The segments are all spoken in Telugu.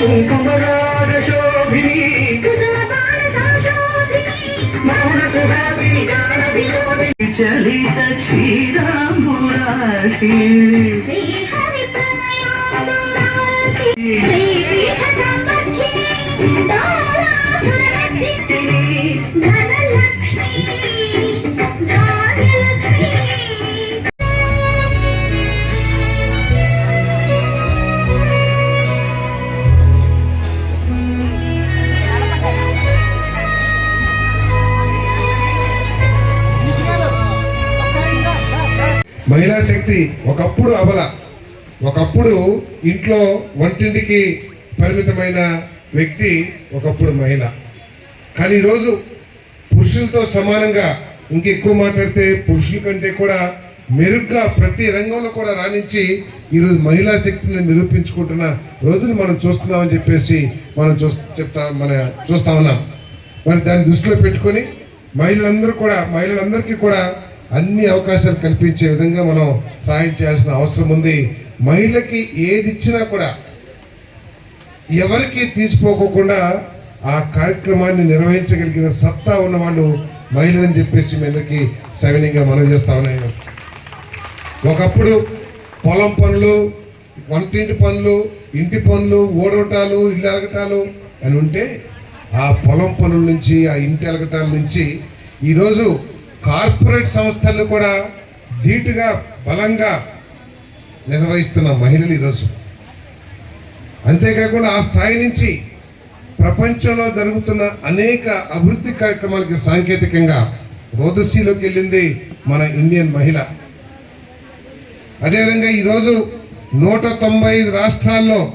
కుంకుమరాగ శోభిని మౌన సుహాసిని గాన వినోదిని చలిత క్షీరాంబురాశి. మహిళా శక్తి ఒకప్పుడు అబల ఒకప్పుడు ఇంట్లో వంటింటికి పరిమితమైన వ్యక్తి ఒకప్పుడు మహిళ. కానీ ఈరోజు పురుషులతో సమానంగా ఇంకెక్కువ మాట్లాడితే పురుషుల కంటే కూడా మెరుగ్గా ప్రతి రంగంలో కూడా రాణించి ఈరోజు మహిళా శక్తిని నిరూపించుకుంటున్న రోజులు మనం చూస్తున్నామని చెప్పేసి మనం చూ చెప్తా మన చూస్తా ఉన్నాం. మరి దాన్ని దృష్టిలో పెట్టుకొని మహిళలందరూ కూడా మహిళలందరికీ కూడా అన్ని అవకాశాలు కల్పించే విధంగా మనం సాయం చేయాల్సిన అవసరం ఉంది. మహిళకి ఏది ఇచ్చినా కూడా ఎవరికి తీసిపోకోకుండా ఆ కార్యక్రమాన్ని నిర్వహించగలిగిన సత్తా ఉన్న వాళ్ళు మహిళలని చెప్పేసి మీ అందరికీ సవినీయంగా మనం చేస్తా ఉన్నాను. ఒకప్పుడు పొలం పనులు వంటింటి పనులు ఇంటి పనులు ఓడోటాలు ఇల్లు అలగటాలు అని ఉంటే ఆ పొలం పనుల నుంచి ఆ ఇంటి అలగటాల నుంచి ఈరోజు కార్పొరేట్ సంస్థలను కూడా ధీటుగా బలంగా నిర్వహిస్తున్న మహిళలు ఈరోజు. అంతేకాకుండా ఆ స్థాయి నుంచి ప్రపంచంలో జరుగుతున్న అనేక అభివృద్ధి కార్యక్రమాలకి సాంకేతికంగా రోదసీలోకి వెళ్ళింది మన ఇండియన్ మహిళ. అదేవిధంగా ఈరోజు నూట తొంభై ఐదు రాష్ట్రాల్లో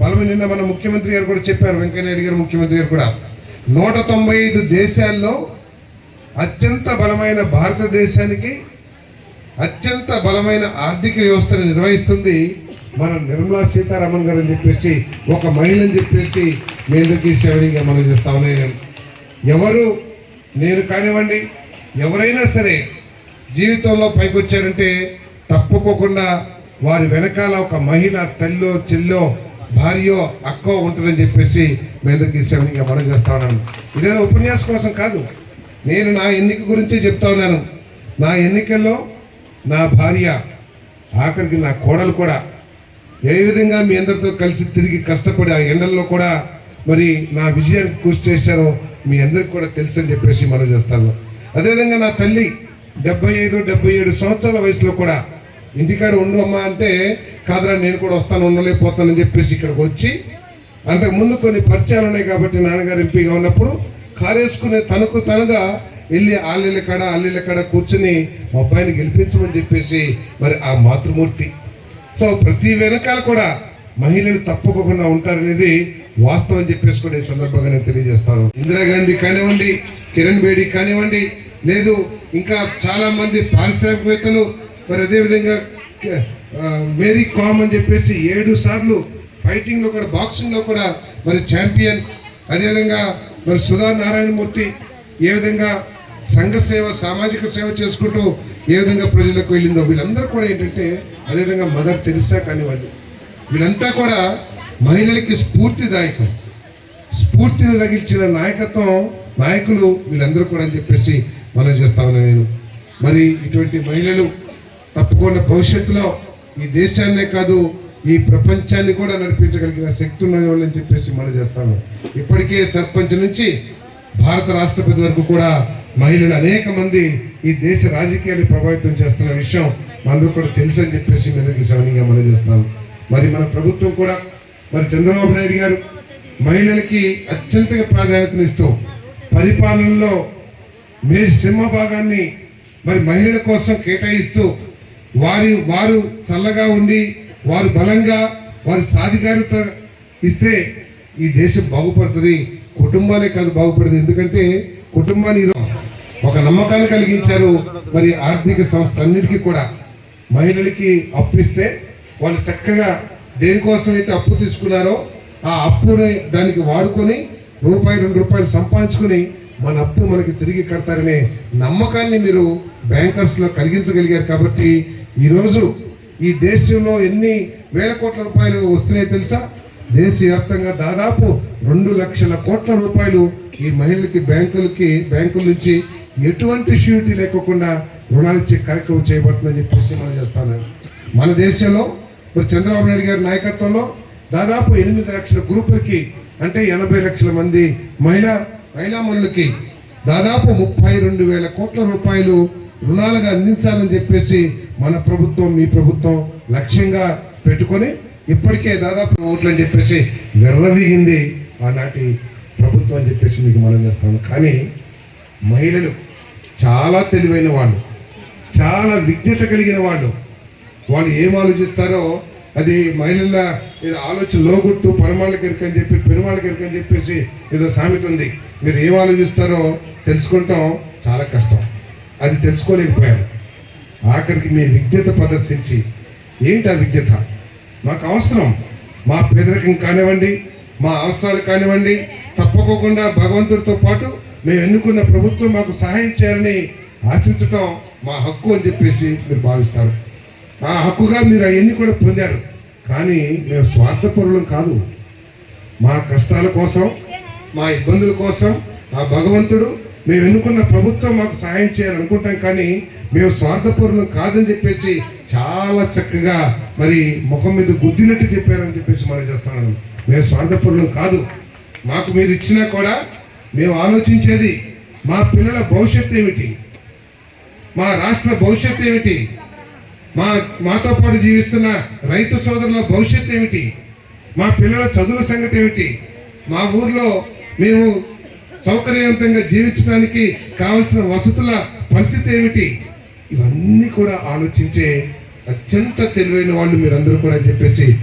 బలం నిన్న మన ముఖ్యమంత్రి గారు కూడా చెప్పారు వెంకయ్యనాయుడు గారు ముఖ్యమంత్రి గారు కూడా. నూట తొంభై ఐదు దేశాల్లో అత్యంత బలమైన భారతదేశానికి అత్యంత బలమైన ఆర్థిక వ్యవస్థను నిర్వహిస్తుంది మన నిర్మలా సీతారామన్ గారు అని చెప్పేసి ఒక మహిళని చెప్పేసి మీ అందరికీ సేవనీయంగా మనం చేస్తా ఉన్నాయి ఎవరు? నేను కానివ్వండి. ఎవరైనా సరే జీవితంలో పైకొచ్చారంటే తప్పుకోకుండా వారి వెనకాల ఒక మహిళ తల్లో చెల్లో భార్యో అక్కో ఉంటుందని చెప్పేసి మీ అందరికీ సేవనీయంగా మనం చేస్తా ఉన్నాను? ఇదేదో ఉపన్యాసం కోసం కాదు. నేను నా ఎన్నిక గురించి చెప్తా ఉన్నాను. నా ఎన్నికల్లో నా భార్య ఆఖరికి నా కోడలు కూడా ఏ విధంగా మీ అందరితో కలిసి తిరిగి కష్టపడి ఆ ఎండల్లో కూడా మరి నా విజయానికి కృషి చేశారో మీ అందరికి కూడా తెలుసు అని చెప్పేసి మనం చేస్తాను అదేవిధంగా నా తల్లి డెబ్బై ఐదు డెబ్బై ఏడు సంవత్సరాల వయసులో కూడా ఇంటికాడ ఉండు అమ్మా అంటే కాదురా నేను కూడా వస్తాను ఉండలేకపోతానని చెప్పేసి ఇక్కడికి వచ్చి అంతకు ముందు కొన్ని పరిచయాలు ఉన్నాయి కాబట్టి నాన్నగారు ఎంపీగా ఉన్నప్పుడు కారేసుకునే తనకు తనగా వెళ్ళి ఆళ్ళ కాడ అల్లిళ్ళ కాడ కూర్చుని మా అబ్బాయిని గెలిపించమని చెప్పేసి మరి ఆ మాతృమూర్తి. సో ప్రతి వెనకాల కూడా మహిళలు తప్పకుండా ఉంటారనేది వాస్తవం చెప్పేసి కూడా ఈ సందర్భంగా నేను తెలియజేస్తాను. ఇందిరాగాంధీ కానివ్వండి కిరణ్ బేడి కానివ్వండి లేదు ఇంకా చాలా మంది పారిశ్రామికవేత్తలు మరి అదేవిధంగా మేరీ కామ్ అని చెప్పేసి ఏడు సార్లు ఫైటింగ్లో కూడా బాక్సింగ్లో కూడా మరి ఛాంపియన్. అదేవిధంగా మరి సుధా నారాయణమూర్తి ఏ విధంగా సంఘ సేవ సామాజిక సేవ చేసుకుంటూ ఏ విధంగా ప్రజలకు వెళ్ళిందో వీళ్ళందరూ కూడా ఏంటంటే అదేవిధంగా మదర్ తెరిసా కానివ్వండి వీళ్ళంతా కూడా మహిళలకి స్ఫూర్తిదాయకం. స్ఫూర్తిని తగిల్చిన నాయకత్వం నాయకులు వీళ్ళందరూ కూడా అని చెప్పేసి మనం చేస్తామని నేను. మరి ఇటువంటి మహిళలు తప్పకుండా భవిష్యత్తులో ఈ దేశాన్నే కాదు ఈ ప్రపంచాన్ని కూడా నడిపించగలిగిన శక్తి ఉన్న వాళ్ళని చెప్పేసి మనం చేస్తాము. ఇప్పటికే సర్పంచ్ నుంచి భారత రాష్ట్రపతి వరకు కూడా మహిళలు అనేక మంది ఈ దేశ రాజకీయాన్ని ప్రభావితం చేస్తున్న విషయం మనందరూ కూడా తెలుసు అని చెప్పేసి మీ అందరికీ సవనీయంగా మనం చేస్తున్నాం మరి మన ప్రభుత్వం కూడా మరి చంద్రబాబు నాయుడు గారు మహిళలకి అత్యంత ప్రాధాన్యతనిస్తూ పరిపాలనలో మీ సింహ భాగాన్ని మరి మహిళల కోసం కేటాయిస్తూ వారి వారు చల్లగా ఉండి వారు బలంగా వారి సాధికారత ఇస్తే ఈ దేశం బాగుపడుతుంది కుటుంబాలే కాదు బాగుపడుతుంది ఎందుకంటే కుటుంబాన్ని ఒక నమ్మకాన్ని కలిగించారు మరి ఆర్థిక సంస్థ అన్నిటికీ కూడా. మహిళలకి అప్పు ఇస్తే వాళ్ళు చక్కగా దేనికోసం అయితే అప్పు తీసుకున్నారో ఆ అప్పుని దానికి వాడుకొని రూపాయి రెండు రూపాయలు సంపాదించుకొని మన అప్పు మనకి తిరిగి కడతారనే నమ్మకాన్ని మీరు బ్యాంకర్స్లో కలిగించగలిగారు కాబట్టి ఈరోజు ఈ దేశంలో ఎన్ని వేల కోట్ల రూపాయలు వస్తున్నాయో తెలుసా? దేశవ్యాప్తంగా దాదాపు రెండు లక్షల కోట్ల రూపాయలు ఈ మహిళలకి బ్యాంకులకి బ్యాంకుల నుంచి ఎటువంటి షూరిటీ లేకోకుండా రుణాలు ఇచ్చే కార్యక్రమం చేయబడుతుందని చెప్పేసి మనం చేస్తాను మన దేశంలో ఇప్పుడు చంద్రబాబు నాయుడు గారి నాయకత్వంలో దాదాపు ఎనిమిది లక్షల గ్రూపులకి అంటే ఎనభై లక్షల మంది మహిళా మహిళామణులకి దాదాపు ముప్పై రెండు వేల కోట్ల రూపాయలు రుణాలుగా అందించాలని చెప్పేసి మన ప్రభుత్వం మీ ప్రభుత్వం లక్ష్యంగా పెట్టుకొని ఇప్పటికే దాదాపు ఓట్లు అని చెప్పేసి వెర్రవీగింది ఆనాటి ప్రభుత్వం అని చెప్పేసి మీకు మనం చేస్తాను కానీ మహిళలు చాలా తెలివైన వాళ్ళు చాలా విజ్ఞత కలిగిన వాళ్ళు వాళ్ళు ఏం ఆలోచిస్తారో అది మహిళల ఏదో ఆలోచన లోగొట్టు పరమాళ్ళ ఎరుక అని చెప్పి పెరుమాళ్ళకి ఎరుక అని చెప్పేసి ఏదో సామెత ఉంది. మీరు ఏం ఆలోచిస్తారో తెలుసుకుంటాం చాలా కష్టం. అది తెలుసుకోలేకపోయాను ఆఖరికి మీ విజ్ఞత ప్రదర్శించి ఏంటి ఆ విజ్ఞత? మాకు అవసరం. మా పేదరికం కానివ్వండి మా అవసరాలు కానివ్వండి తప్పకోకుండా భగవంతుడితో పాటు మేము ఎన్నుకున్న ప్రభుత్వం మాకు సహాయం చేయాలని ఆశించటం మా హక్కు అని చెప్పేసి మీరు భావిస్తారు. ఆ హక్కుగా మీరు అవన్నీ కూడా పొందారు. కానీ మేము స్వార్థపరులం కాదు. మా కష్టాల కోసం మా ఇబ్బందుల కోసం ఆ భగవంతుడు మేము ఎన్నుకున్న ప్రభుత్వం మాకు సహాయం చేయాలనుకుంటాం కానీ మేము స్వార్థపూర్ణం కాదని చెప్పేసి చాలా చక్కగా మరి ముఖం మీద గుద్దినట్టు చెప్పారని చెప్పేసి మనం చేస్తాను మేము స్వార్థపూర్ణం కాదు. మాకు మీరు ఇచ్చినా కూడా మేము ఆలోచించేది మా పిల్లల భవిష్యత్తు ఏమిటి? మా రాష్ట్ర భవిష్యత్తు ఏమిటి? మా మాతో పాటు జీవిస్తున్న రైతు సోదరుల భవిష్యత్తు ఏమిటి? మా పిల్లల చదువుల సంగతి ఏమిటి? మా ఊర్లో మేము సౌకర్యవంతంగా జీవించడానికి కావలసిన వసతుల పరిస్థితి ఏమిటి? ఇవన్నీ కూడా ఆలోచించే అత్యంత తెలివైన వాళ్ళు మీరందరూ కూడా అని చెప్పేసి